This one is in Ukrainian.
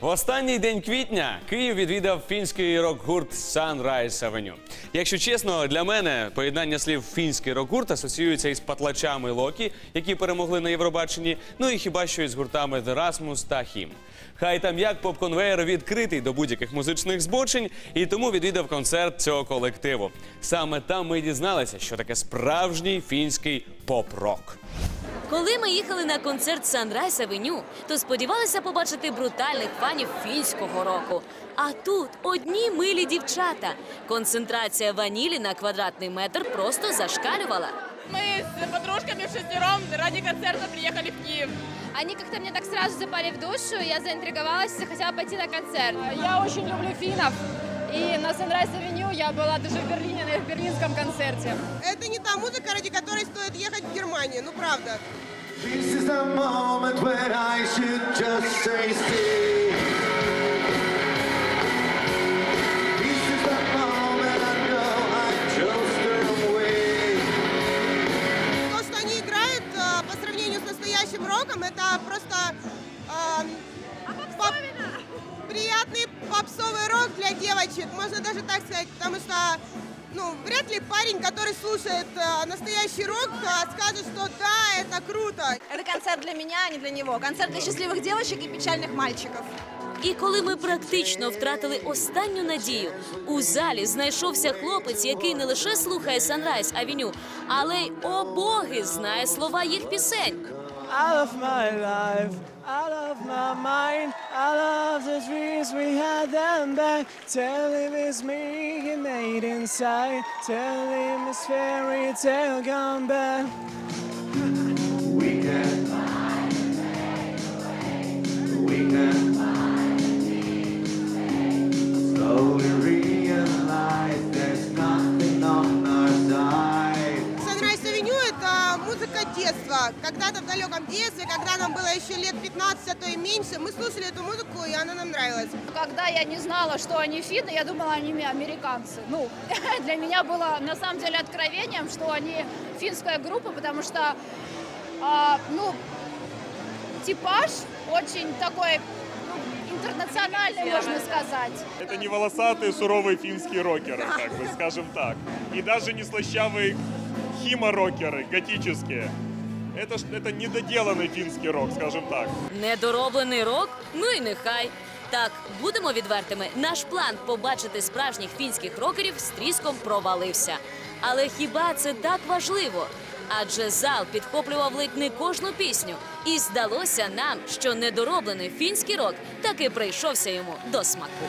В останній день квітня Київ відвідав фінський рок-гурт Sunrise Avenue. Якщо чесно, для мене поєднання слів фінський рок-гурт асоціюється із патлачами Локі, які перемогли на Євробаченні. Ну і хіба що із гуртами The Rasmus та Хім. Хай там як поп-конвейер відкритий до будь-яких музичних збочень, і тому відвідав концерт цього колективу. Саме там ми дізналися, що таке справжній фінський поп-рок. Коли ми їхали на концерт Sunrise Avenue, то сподівалися побачити брутальних фанів фінського року. А тут одні милі дівчата. Концентрація ванілі на квадратний метр просто зашкалювала. Мы с подружками в шестером ради концерта приехали в Киев. Они как-то мне так сразу запали в душу, я заинтриговалась и захотела пойти на концерт. Я очень люблю финнов. И на Sunrise Avenue я была даже в Берлине на их берлинском концерте. Это не та музыка, ради которой стоит ехать в Германию, ну правда. This is the moment when I should just say still. Э, настоящим роком. Это просто э, а поп... приятные попсовые девочек, можно даже так сказать, потому что ну, вряд ли парень, который слушает э, настоящий рок, э, скажет, что да, это круто. Это концерт для меня, а не для него. Концерт для счастливых девочек и печальных мальчиков. І коли ми практично втратили останню надію, у залі знайшовся хлопець, який не лише слухає Sunrise Avenue, але й о боги знає слова їх пісень. I love my life, I love my mind, I love the dreams we had them back. Tell him it's me he made inside, tell him it's fairy tale gone back. Когда-то в далеком детстве, когда нам было еще лет 15, а то и меньше, мы слушали эту музыку, и она нам нравилась. Когда я не знала, что они финны, я думала, они американцы. Ну, для меня было на самом деле откровением, что они финская группа, потому что, а, ну, типаж очень такой ну, интернациональный, можно сказать. Это не волосатые суровые финские рокеры, как бы скажем так. И даже не слащавые химо-рокеры, готические. Это, ж- это недоделанный финский рок, скажем так. Недороблений рок? Ну і нехай. Так, будемо відвертими. Наш план побачити справжніх фінських рокерів з тріском провалився. Але хіба це так важливо? Адже зал підхоплював ледь не кожну пісню, і здалося нам, що недороблений фінський рок таки прийшовся йому до смаку.